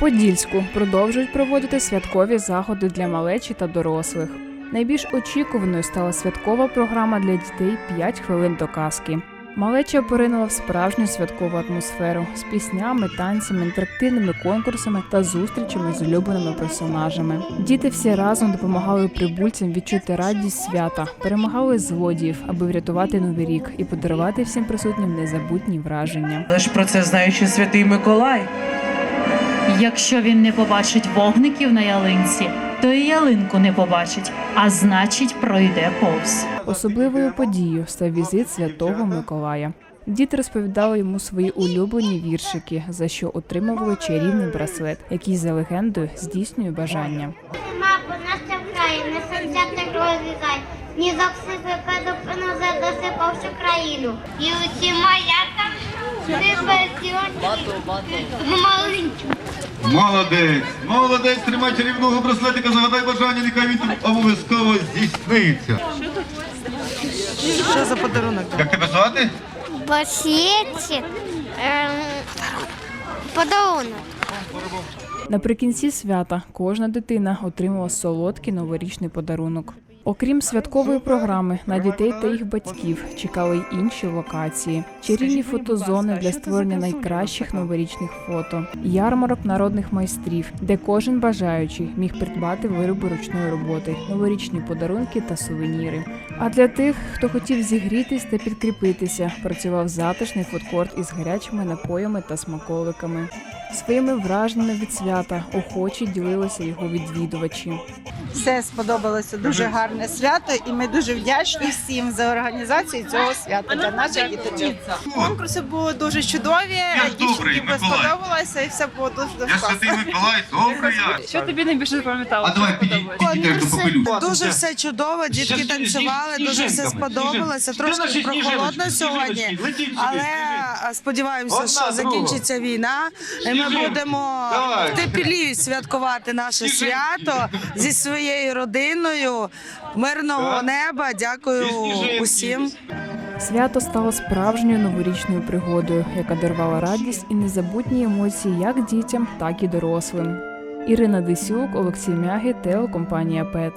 Подільську продовжують проводити святкові заходи для малечі та дорослих. Найбільш очікуваною стала святкова програма для дітей «5 хвилин до казки. Малеча поринула в справжню святкову атмосферу з піснями, танцями, інтерактивними конкурсами та зустрічами з улюбленими персонажами. Діти всі разом допомагали прибульцям відчути радість свята, перемагали злодіїв, аби врятувати новий рік і подарувати всім присутнім незабутні враження. Але ж про це знає ще святий Миколай. Якщо він не побачить вогників на ялинці, то і ялинку не побачить, а значить пройде повз. Особливою подією став візит святого Миколая. Діти розповідали йому свої улюблені віршики, за що отримували чарівний браслет, який за легендою здійснює бажання. Мапу сонця так розлізай, Снізок сипе до пенузе досипав всю країну. І усі моя Молодець, молодець, тримай чарівного браслетика, загадай бажання, нехай він обов'язково здійсниться. Що за подарунок? Як тебе звати? Браслетик, ем, подарунок. Наприкінці свята кожна дитина отримала солодкий новорічний подарунок. Окрім святкової програми, на дітей та їх батьків чекали й інші локації: чарівні фотозони для створення найкращих новорічних фото, ярмарок народних майстрів, де кожен бажаючий міг придбати вироби ручної роботи, новорічні подарунки та сувеніри. А для тих, хто хотів зігрітись та підкріпитися, працював затишний фудкорт із гарячими напоями та смаколиками. Своїми враженнями від свята охочі ділилися його відвідувачі. Все сподобалося дуже гарне свято, і ми дуже вдячні всім за організацію цього свята для наших діточок. Конкурси були дуже чудові, Миколай. сподобалося і все було дуже Я святий Миколай, добрий я. Що тобі найбільше запам'яталося? А давай підійдеш до попелю. Дуже все чудово, дітки танцювали, дуже все сподобалося. Трошки прохолодно сьогодні, але сподіваємося, що закінчиться війна, і ми будемо в теплі святкувати наше свято зі своєю родиною. Мирного неба. Дякую усім. Свято стало справжньою новорічною пригодою, яка дарувала радість і незабутні емоції як дітям, так і дорослим. Ірина Десюк, Олексій Мяги, телекомпанія ПЕТ.